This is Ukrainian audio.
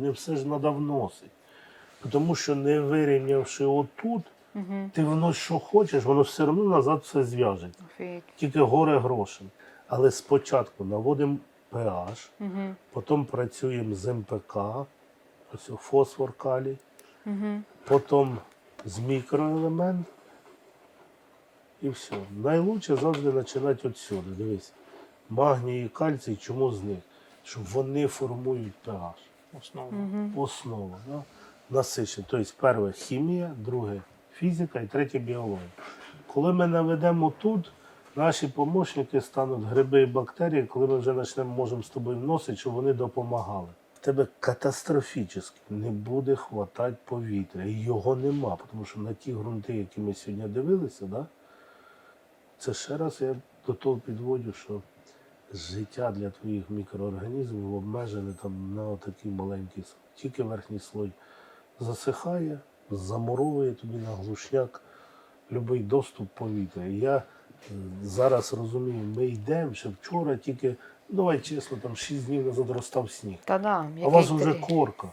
Не все ж треба вносити. Тому що не вирівнявши отут, ти вносиш, що хочеш, воно все одно назад все зв'яже. Тільки горе грошем. Але спочатку наводимо pH, потім працюємо з МПК, ось фосфор калій, потім з мікроелемент. І все. Найлучше завжди починати відсюди. Дивись. Магній і кальцій, чому з них? Щоб вони формують pH. Основа. Основа. Да? Насичення. Тобто, перше хімія, друге фізика і третє біологія. Коли ми наведемо тут, наші помічники стануть гриби і бактерії, коли ми вже почнемо можемо з тобою вносити, щоб вони допомагали. В тебе катастрофічно не буде хватати повітря. І його нема, тому що на ті ґрунти, які ми сьогодні дивилися, да? це ще раз я до того підводжу, що життя для твоїх мікроорганізмів обмежене там на отакий маленький слой. Тільки верхній слой засихає, замуровує тобі на глушняк будь-який доступ повітря. Я е, зараз розумію, ми йдемо, ще вчора тільки, ну, давай чесно, там 6 днів назад розстав сніг. Та да, А у вас вже корка.